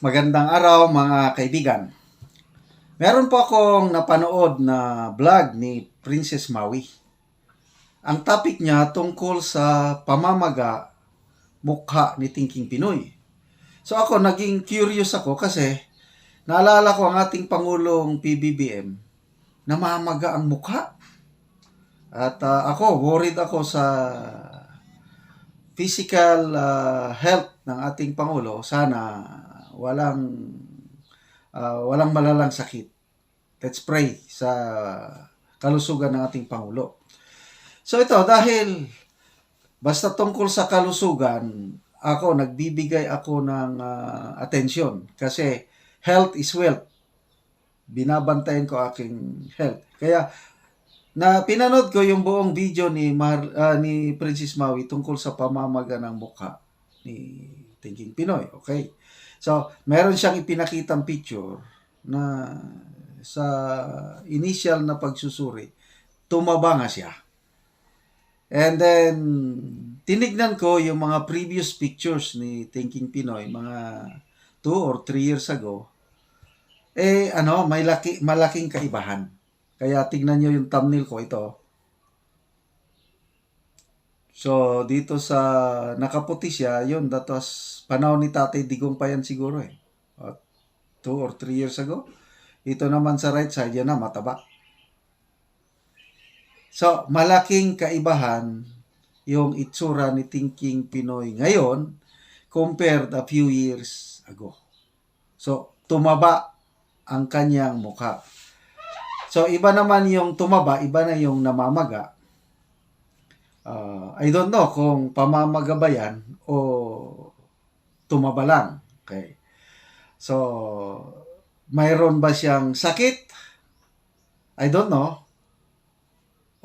Magandang araw mga kaibigan. Meron po akong napanood na vlog ni Princess Maui. Ang topic niya tungkol sa pamamaga mukha ni Thinking Pinoy. So ako naging curious ako kasi naalala ko ang ating Pangulong PBBM na mamaga ang mukha. At ah, ako, worried ako sa physical ah, health ng ating Pangulo. Sana walang ah, walang malalang sakit. Let's pray sa kalusugan ng ating Pangulo. So ito, dahil basta tungkol sa kalusugan, ako, nagbibigay ako ng ah, atensyon kasi health is wealth. Binabantayan ko aking health. Kaya, na pinanood ko yung buong video ni Mar, ah, ni Princess Maui tungkol sa pamamaga ng mukha ni Thinking Pinoy. Okay? So, meron siyang ipinakitang picture na sa initial na pagsusuri, tumaba nga siya. And then, tinignan ko yung mga previous pictures ni Thinking Pinoy, mga 2 or 3 years ago. Eh, ano, may laki, malaking kaibahan. Kaya tignan nyo yung thumbnail ko ito. So, dito sa nakaputi siya, yun, that was panahon ni Tatay Digong pa yan siguro eh. Uh, two or three years ago. Ito naman sa right side, yan na, mataba. So, malaking kaibahan yung itsura ni Thinking Pinoy ngayon compared a few years ago. So, tumaba ang kanyang mukha. So, iba naman yung tumaba, iba na yung namamaga. Uh, I don't know kung pamamaga o tumaba lang. Okay. So, mayroon ba siyang sakit? I don't know.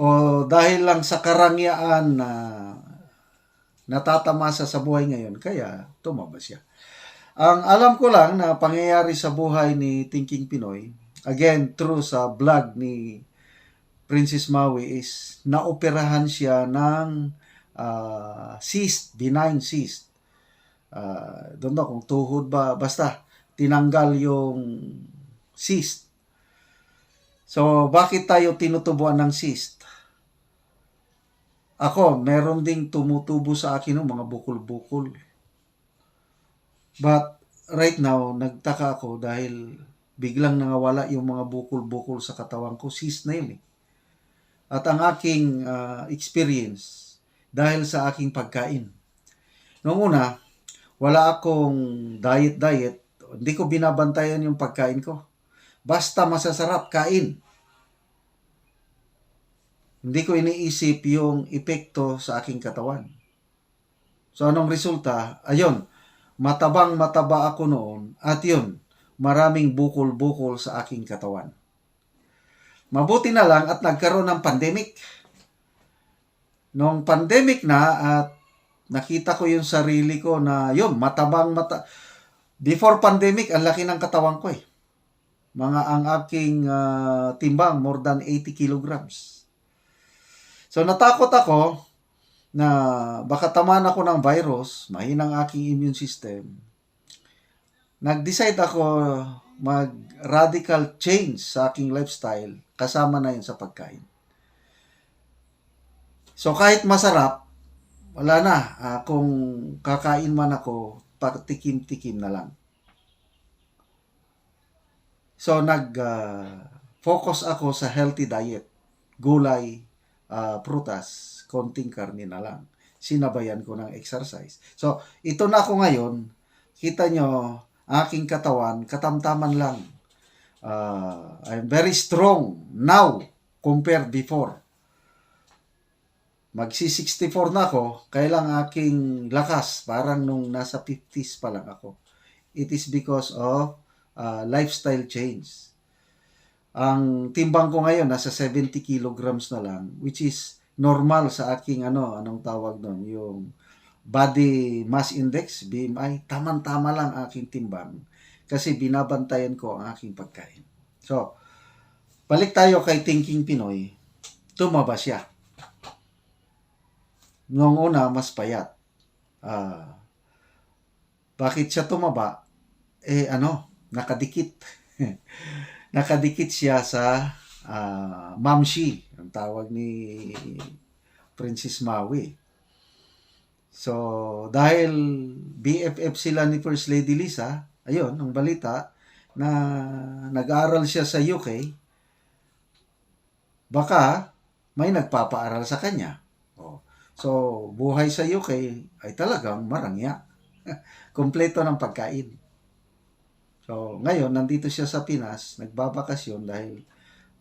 O dahil lang sa karangyaan na natatamasa sa buhay ngayon, kaya tumaba siya. Ang alam ko lang na pangyayari sa buhay ni Thinking Pinoy, again, through sa vlog ni Princess Maui is naoperahan siya ng uh, cyst, benign cyst. Uh, don't know kung tuhod ba, basta tinanggal yung cyst. So, bakit tayo tinutubuan ng cyst? Ako, meron ding tumutubo sa akin ng mga bukol-bukol. But, right now, nagtaka ako dahil biglang nangawala yung mga bukol-bukol sa katawan ko. Cyst na yun eh. At ang aking uh, experience dahil sa aking pagkain. Noong una, wala akong diet-diet. Hindi ko binabantayan yung pagkain ko. Basta masasarap, kain. Hindi ko iniisip yung epekto sa aking katawan. So anong resulta? Ayun, matabang mataba ako noon at yun, maraming bukol-bukol sa aking katawan. Mabuti na lang at nagkaroon ng pandemic. Nung pandemic na at nakita ko yung sarili ko na yun, matabang mata... Before pandemic, ang laki ng katawan ko eh. Mga ang aking uh, timbang, more than 80 kilograms. So natakot ako na baka tamaan ako ng virus, mahinang aking immune system. Nag-decide ako mag-radical change sa aking lifestyle, kasama na yun sa pagkain. So kahit masarap, wala na. Uh, kung kakain man ako, patikim-tikim na lang. So nag-focus uh, ako sa healthy diet. Gulay, uh, prutas, konting karne na lang. Sinabayan ko ng exercise. So, ito na ako ngayon. Kita nyo, aking katawan, katamtaman lang. Uh, I'm very strong now compared before. Magsi 64 na ako, kailang aking lakas, parang nung nasa 50s pa lang ako. It is because of uh, lifestyle change. Ang timbang ko ngayon nasa 70 kilograms na lang, which is normal sa aking ano, anong tawag doon, yung body mass index, BMI, tamang-tama lang aking timbang kasi binabantayan ko ang aking pagkain. So, balik tayo kay Thinking Pinoy, tumaba siya. Noong una, mas payat. Uh, bakit siya tumaba? eh ano, nakadikit. nakadikit siya sa uh, Mamshi, ang tawag ni Princess Maui. So, dahil BFF sila ni First Lady Lisa, ayun, ang balita, na nag-aaral siya sa UK, baka may nagpapaaral sa kanya. Oh. So, buhay sa UK ay talagang marangya. Kompleto ng pagkain. So, ngayon, nandito siya sa Pinas, nagbabakasyon dahil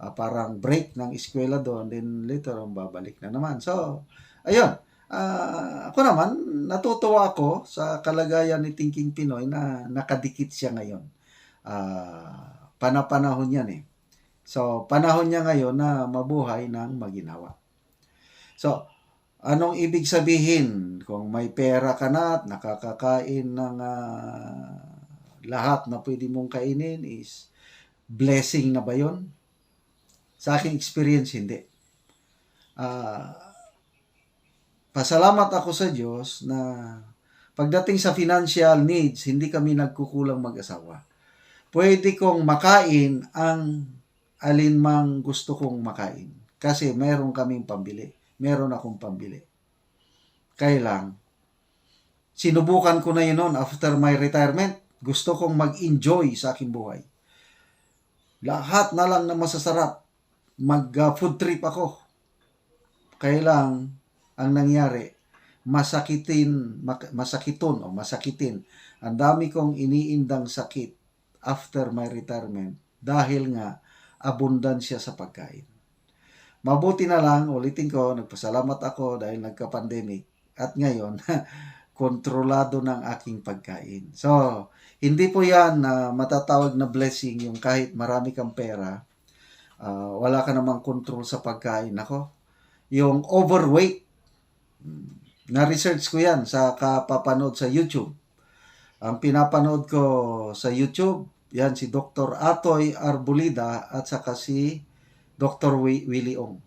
uh, parang break ng eskwela doon, then later on babalik na naman. So, ayun, Uh, ako naman, natutuwa ako sa kalagayan ni Thinking Pinoy na nakadikit siya ngayon. Uh, panapanahon yan eh. So, panahon niya ngayon na mabuhay ng maginawa. So, anong ibig sabihin kung may pera ka na at nakakakain ng uh, lahat na pwede mong kainin is blessing na ba yon? Sa aking experience, hindi. Uh, pasalamat ako sa Diyos na pagdating sa financial needs, hindi kami nagkukulang mag-asawa. Pwede kong makain ang alinmang gusto kong makain. Kasi meron kaming pambili. Meron akong pambili. Kailang, sinubukan ko na yun noon after my retirement. Gusto kong mag-enjoy sa aking buhay. Lahat na lang na masasarap. Mag-food uh, trip ako. Kailang, ang nangyari, masakitin, masakiton o masakitin. Ang dami kong iniindang sakit after my retirement dahil nga abundansya sa pagkain. Mabuti na lang, ulitin ko, nagpasalamat ako dahil nagka-pandemic at ngayon, kontrolado ng aking pagkain. So, hindi po yan na uh, matatawag na blessing yung kahit marami kang pera, uh, wala ka namang control sa pagkain. Ako, yung overweight, na-research ko yan sa kapapanood sa YouTube. Ang pinapanood ko sa YouTube, yan si Dr. Atoy Arbolida at saka si Dr. Willie Ong.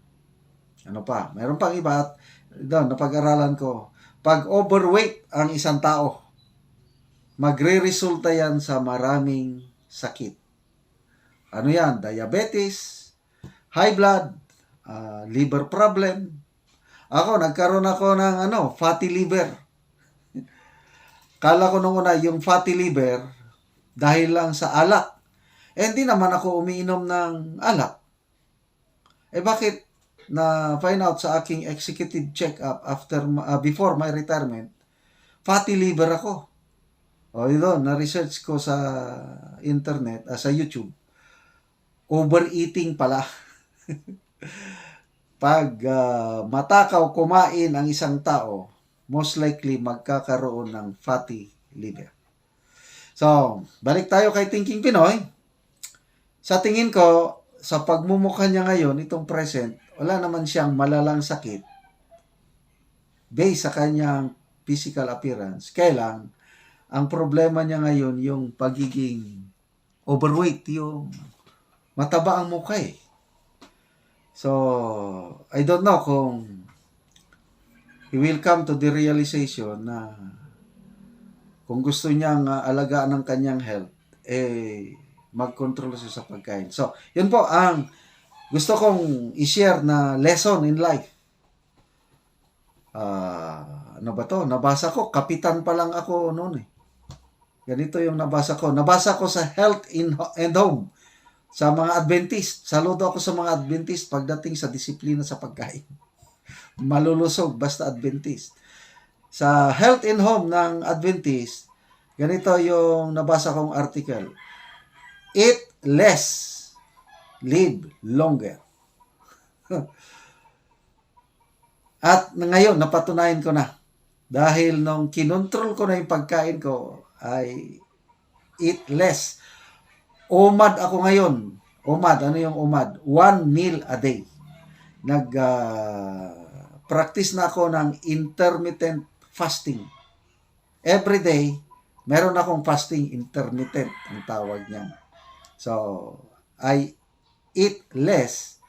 Ano pa? Meron pang iba at doon, napag-aralan ko. Pag overweight ang isang tao, magre-resulta yan sa maraming sakit. Ano yan? Diabetes, high blood, uh, liver problem, ako, nagkaroon ako ng ano, fatty liver. Kala ko nung una, yung fatty liver, dahil lang sa alak. Eh, hindi naman ako umiinom ng alak. Eh, bakit na find out sa aking executive check-up after, uh, before my retirement, fatty liver ako. O, ito, na-research ko sa internet, uh, sa YouTube. Overeating pala. pag uh, matakaw kumain ang isang tao, most likely magkakaroon ng fatty liver. So, balik tayo kay Thinking Pinoy. Sa tingin ko, sa pagmumukha niya ngayon, itong present, wala naman siyang malalang sakit based sa kanyang physical appearance. Kailang, ang problema niya ngayon yung pagiging overweight, yung mataba ang mukha eh. So, I don't know kung he will come to the realization na kung gusto niyang uh, alagaan ng kanyang health, eh, mag-control siya sa pagkain. So, yun po ang gusto kong i-share na lesson in life. Uh, ano ba to? Nabasa ko, kapitan pa lang ako noon eh. Ganito yung nabasa ko. Nabasa ko sa Health in and Home sa mga Adventist. Saludo ako sa mga Adventist pagdating sa disiplina sa pagkain. Malulusog basta Adventist. Sa Health in Home ng Adventist, ganito yung nabasa kong article. Eat less, live longer. At ngayon, napatunayan ko na. Dahil nung kinontrol ko na yung pagkain ko, ay eat less Umad ako ngayon. Umad, ano yung umad? One meal a day. Nag uh, practice na ako ng intermittent fasting. Every day, meron akong fasting intermittent ang tawag niyan. So, I eat less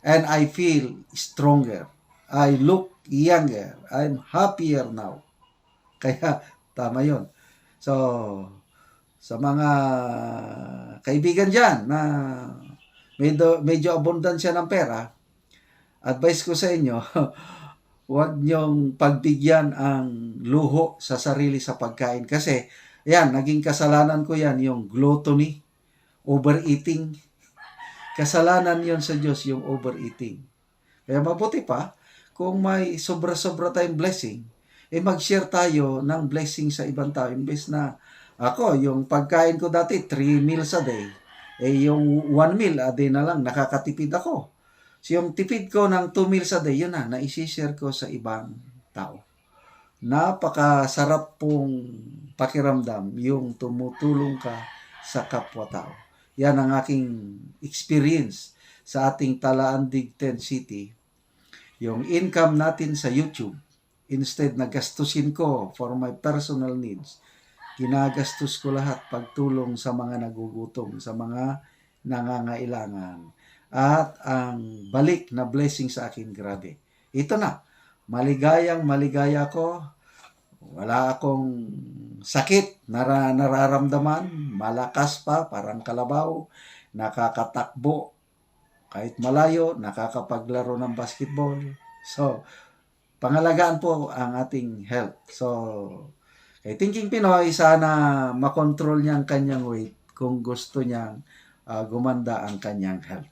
and I feel stronger. I look younger. I'm happier now. Kaya, tama yon. So, sa mga kaibigan dyan na medyo, medyo abundansya ng pera, advice ko sa inyo, huwag niyong pagbigyan ang luho sa sarili sa pagkain. Kasi, yan, naging kasalanan ko yan, yung gluttony, overeating. Kasalanan yon sa Diyos, yung overeating. Kaya mabuti pa, kung may sobra-sobra tayong blessing, eh mag-share tayo ng blessing sa ibang tao. Imbes na ako, yung pagkain ko dati, 3 meals a day. Eh yung 1 meal a day na lang, nakakatipid ako. So yung tipid ko ng 2 meals a day, yun na, naisishare ko sa ibang tao. Napakasarap pong pakiramdam yung tumutulong ka sa kapwa-tao. Yan ang aking experience sa ating Talaan Digten City. Yung income natin sa YouTube, instead na gastusin ko for my personal needs, ginagastos ko lahat pagtulong sa mga nagugutom, sa mga nangangailangan. At ang balik na blessing sa akin, grabe. Ito na, maligayang maligaya ko, wala akong sakit na nararamdaman, malakas pa, parang kalabaw, nakakatakbo, kahit malayo, nakakapaglaro ng basketball. So, pangalagaan po ang ating health. So, kay Thinking Pinoy, sana makontrol niya ang kanyang weight kung gusto niyang ah, gumanda ang kanyang health.